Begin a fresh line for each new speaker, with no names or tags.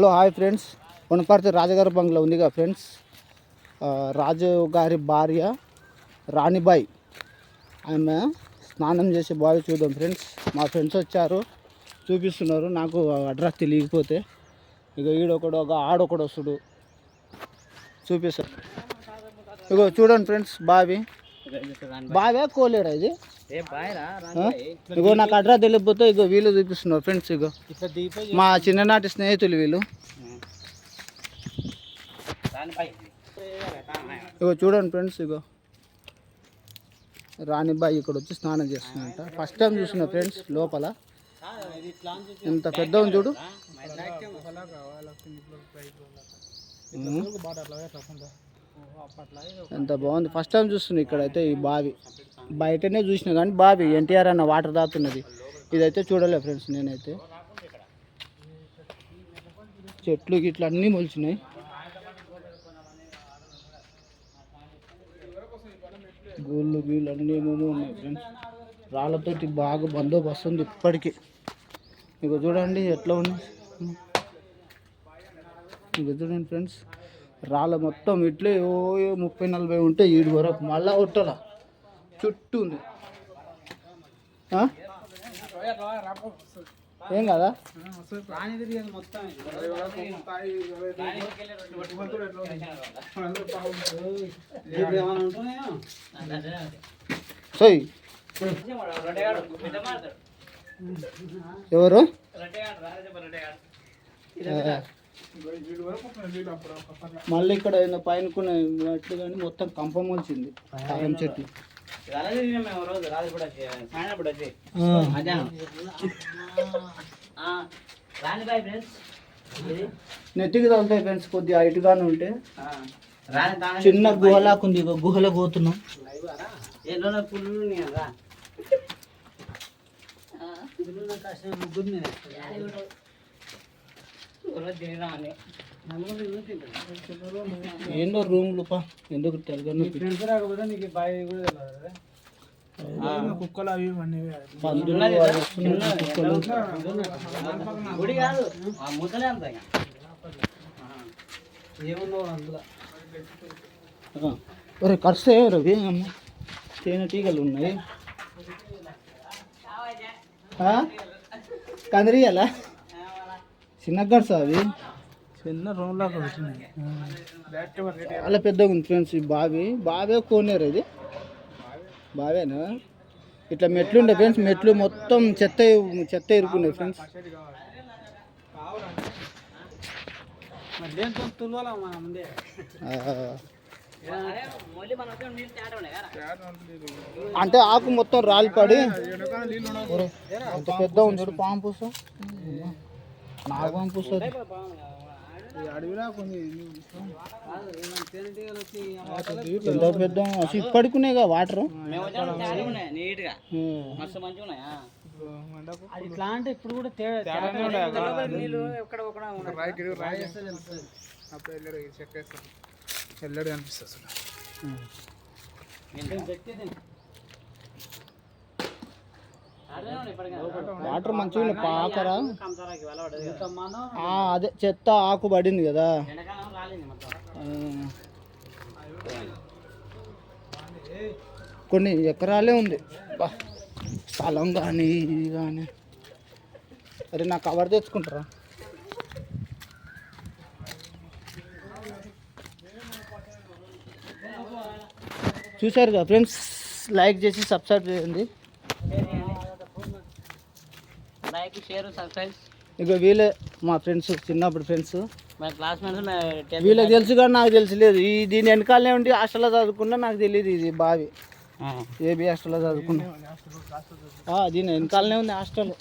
Hello hi friends. Wanaparthy రాజగారి బంగ్లా ఉందిగా ఫ్రెండ్స్. రాజు గారి భార్య రాణిబాయి. ఆమె స్నానం చేసే బావి చూద్దాం ఫ్రెండ్స్. మా ఫ్రెండ్స్ వచ్చారు. చూపిస్తున్నారు. నాకు అడ్రస్ తెలియకపోతే. ఇక ఈడొకడు ఒక ఆడొకడు వస్తుడు. చూపిస్తారు ఇగో చూడండి ఫ్రెండ్స్ బావి. బావే కోలేడా ఇది? ఇగో నాకు అడ్రస్ తెలియకపోతే ఇగో వీళ్ళు చూపిస్తున్నారు ఫ్రెండ్స్ ఇగో. మా చిన్ననాటి స్నేహితులు వీళ్ళు. ఇగో చూడండి ఫ్రెండ్స్ ఇగో. రాణిబాయి ఇక్కడ వచ్చి స్నానం చేస్తుందంట. ఫస్ట్ టైం చూసిన ఫ్రెండ్స్ లోపల. ఎంత పెద్ద ఉంది చూడు. ఎంత బాగుంది. ఫస్ట్ టైం చూస్తున్నాను ఇక్కడైతే ఈ బావి. బయటనే చూసిన కానీ బావి ఎన్టీఆర్ అన్న వాటర్ దాతున్నది ఇదైతే చూడలే ఫ్రెండ్స్ నేనైతే. చెట్లు గిట్లు అన్నీ మొలిచినాయి. గూళ్ళు గీళ్ళు అన్నీ ఏమేమో ఉన్నాయి ఫ్రెండ్స్. రాళ్ళతోటి బాగా బందోబస్తు ఉంది ఇప్పటికీ. ఇక చూడండి ఎట్లా ఉంది. ఇక చూడండి ఫ్రెండ్స్. రాళ్ళ మొత్తం ఇట్లే ఓ ముప్పై నలభై ఉంటే ఈడు వరకు మళ్ళా కొట్టాల? చుట్టూ ఉంది? ఏం కదా? సోయ్. ఎవరు. మళ్ళీ ఇక్కడ ఏదో పైన కొన్ని మెట్లు కానీ మొత్తం కంప మొలిచింది కారం
చెట్టు కూడా కూడా
నెత్తికి తగులుతాయి ఫ్రెండ్స్ కొద్దిగా హైట్గానే ఉంటే.
రాణి
చిన్న గుహలాకుంది ఇగో గుహలో పోతున్నాం.
కదా ముగ్గురు
ఏందో రూమ్లు పా ఎందుకు
కుక్కలు అవి.
ఒరే కరిస్తే రవి అమ్మ. తేనెటీగలు ఉన్నాయి? కందిరియాలా? చిన్న గడ్స అవి
చిన్న రూమ్ లాగా వచ్చినాయి
చాలా పెద్దగా ఉంది ఫ్రెండ్స్ ఈ బావి. బావే కోనేరు ఇది. బావేనా? ఇట్లా మెట్లు ఉండే ఫ్రెండ్స్ మెట్లు మొత్తం చెత్త చెత్త ఇరుకున్నాయి ఫ్రెండ్స్.
మరి దేంతో తులవాలా మన ముందే?
ఆ. అంటే ఆకు మొత్తం రాలిపడి. ఎంత పెద్ద ఉంది చూడు పాము పూస నా పాము పూస అది.
అడవిలో కొన్ని
ఎంత పెద్ద అసలు ఇప్పటికునేగా వాటర్?
ఇట్లా అంటే ఇప్పుడు కూడా
ఎల్లడు కనిపిస్తుంది అసలు.
వాటర్ మంచిగా పాకరా అదే చెత్త ఆకు పడింది కదా. కొన్ని ఎకరాలే ఉంది. స్థలం కానీ ఇది కానీ అరే నా కవర్ తెచ్చుకుంటారా? కదా ఫ్రెండ్స్? లైక్ చేసి సబ్స్క్రైబ్ చేయండి.
షేర్ సబ్స్క్రైబ్
ఇక వీళ్ళే మా ఫ్రెండ్స్ చిన్నప్పుడు ఫ్రెండ్స్
మా క్లాస్మేట్స్
వీళ్ళకి తెలుసు కానీ నాకు తెలియలేదు ఈ దీని వెనకాలనే ఉండి హాస్టల్లో చదువుకున్నా నాకు తెలియదు ఇది బావి. ఏబి హాస్టల్లో చదువుకున్నా. దీని వెనకాలనే ఉంది హాస్టల్.